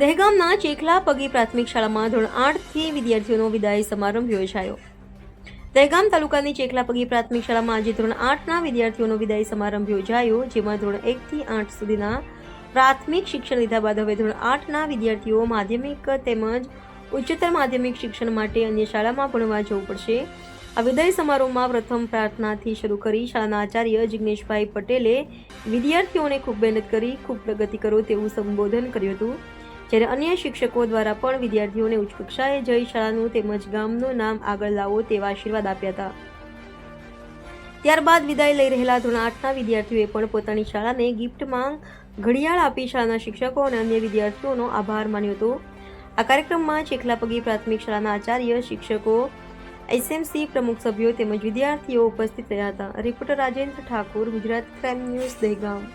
દહેગામના ચેખલા પગી પ્રાથમિક શાળામાં ધોરણ આઠથી વિદ્યાર્થીઓનો વિદાય સમારંભ યોજાયો. દહેગામ તાલુકાની ચેખલા પગી પ્રાથમિક શાળામાં આજે ધોરણ આઠના વિદ્યાર્થીઓનો વિદાય સમારંભ યોજાયો, જેમાં ધોરણ એકથી આઠ સુધીના પ્રાથમિક શિક્ષણ લીધા બાદ હવે ધોરણ આઠના વિદ્યાર્થીઓ માધ્યમિક તેમજ ઉચ્ચતર માધ્યમિક શિક્ષણ માટે અન્ય શાળામાં ભણવા જવું પડશે. આ વિદાય સમારોહમાં પ્રથમ પ્રાર્થનાથી શરૂ કરી શાળાના આચાર્ય જિગ્નેશભાઈ પટેલે વિદ્યાર્થીઓને ખૂબ મહેનત કરી, ખૂબ પ્રગતિ કરો તેવું સંબોધન કર્યું હતું. જ્યારે અન્ય શિક્ષકો દ્વારા પણ વિદ્યાર્થીઓને ઉચ્ચ કક્ષાએ જઈ શાળાનું તેમજ ગામનું નામ આગળ લાવો તેવા આશીર્વાદ આપ્યા હતા. ત્યારબાદ વિદાય લઈ રહેલા ધોરણ આઠના વિદ્યાર્થીઓએ પણ પોતાની શાળાને ગિફ્ટમાં ઘડિયાળ આપી શાળાના શિક્ષકો અને અન્ય વિદ્યાર્થીઓનો આભાર માન્યો હતો. આ કાર્યક્રમમાં ચેખલાપગી પ્રાથમિક શાળાના આચાર્ય, શિક્ષકો, એસએમસી પ્રમુખ સભ્યો તેમજ વિદ્યાર્થીઓ ઉપસ્થિત રહ્યા હતા. Reporter Rajendra Thakur, Gujarat crime news, Dehgam.